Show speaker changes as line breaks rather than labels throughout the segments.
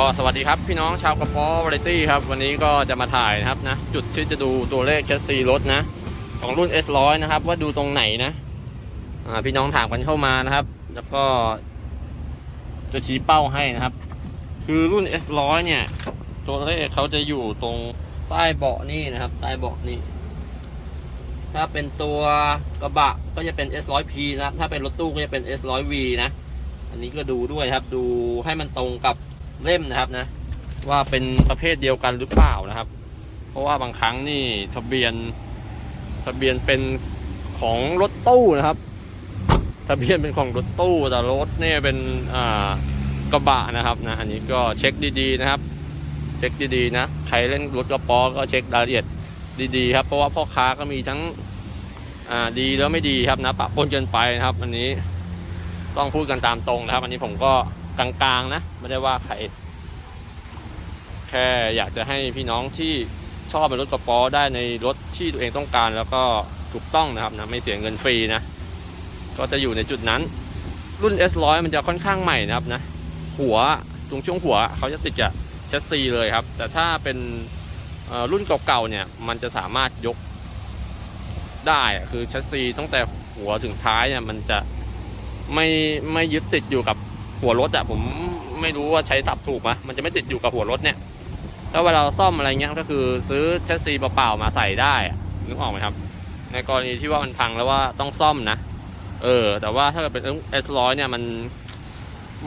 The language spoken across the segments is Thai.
็สวัสดีครับพี่น้องชาวกระป๋อวาไรตี้ครับ วันนี้ก็จะมาถ่ายนะครับนะ จุดที่จะดูตัวเลขแคสซีรถนะ ของรุ่น S100 นะครับ ว่าดูตรงไหนนะพี่น้องถามกันเข้ามานะครับ แล้วก็จะชี้เป้าให้นะครับ คือรุ่น S100 เนี่ย ตัวเลขเขาจะอยู่ตรงใต้เบาะนี่นะครับ ใต้เบาะนี่ถ้าเป็นตัวกระบะก็จะเป็น S100P นะครับถ้าเป็นรถตู้ก็จะเป็น S100V นะ อันนี้ก็ดูด้วยครับ ดูให้มันตรงกับ เล่มนะครับนะ ว่าเป็นประเภทเดียวกันหรือเปล่านะครับ เพราะว่าบางครั้งนี่ทะเบียนทะเบียนเป็นของรถตู้นะครับทะเบียนเป็นของรถตู้แต่รถเนี่ยเป็นอ่ากระบะนะครับนะอันนี้ก็เช็คดีๆนะครับ เช็คดีๆนะใครเล่นรถกระป๋อก็เช็ครายละเอียดดีๆครับเพราะว่าพ่อค้าก็มีทั้งอ่าดีแล้วไม่ดีครับนะปะปนเกินไปนะครับ อันนี้ต้องพูดกันตามตรงนะครับ อันนี้ผมก็ กลางๆนะ ไม่ได้ว่าใคร แค่อยากจะให้พี่น้องที่ชอบเป็นรถสปอร์ตได้ในรถที่ตัวเองต้องการ แล้วก็ถูกต้องนะครับนะไม่เสียเงินฟรีนะ ก็จะอยู่ในจุดนั้น รุ่น S100 มันจะค่อนข้างใหม่นะครับนะ หัวตรงช่วงหัวเขาจะติดกับแชสซีเลยครับ แต่ถ้าเป็นรุ่นเก่าๆเนี่ย มันจะสามารถยกได้คือแชสซีตั้งแต่หัวถึงท้ายเนี่ยมันจะไม่ไม่ยึดติดอยู่กับ หัวรถอะผมไม่รู้ว่าใช้สับถูกไหมมันจะไม่ติดอยู่กับหัวรถเนี่ยถ้าเวลาเราซ่อมอะไรเงี้ยก็คือซื้อแชสซีเปล่าๆมาใส่ได้นึกออกไหมครับ ในกรณีที่ว่ามันพังแล้วว่าต้องซ่อมนะเออ แต่ว่าถ้าเกิดเป็น S100 เนี่ยมัน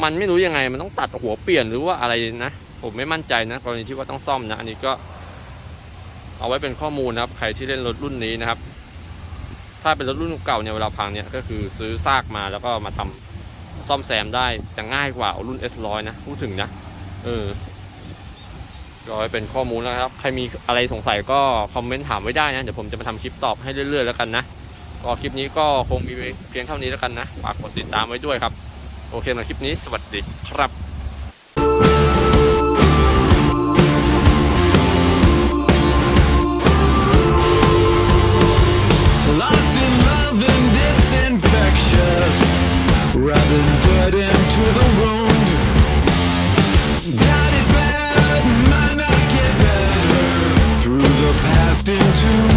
มันไม่รู้ยังไงมันต้องตัดหัวเปลี่ยนหรือว่าอะไรนะผมไม่มั่นใจนะกรณีที่ว่าต้องซ่อมนะอันนี้ก็ เอาไว้เป็นข้อมูลนะครับ ใครที่เล่นรถรุ่นนี้นะครับ ถ้าเป็นรถรุ่นเก่าเนี่ยเวลาพังเนี่ยก็คือซื้อซากมาแล้วก็มาทำ ซ่อมแซมได้จะง่ายกว่ารุ่น S100 นะ พูดถึงนะเออก็เป็นข้อมูลนะครับ ใครมีอะไรสงสัยก็คอมเมนต์ถามไว้ได้นะ เดี๋ยวผมจะมาทำคลิปตอบให้เรื่อย ๆ แล้วกันนะก็คลิปนี้ก็คงมีเพียงเท่านี้แล้วกันนะ ฝากกดติดตามไว้ด้วยครับ โอเคนะคลิปนี้สวัสดีครับ
into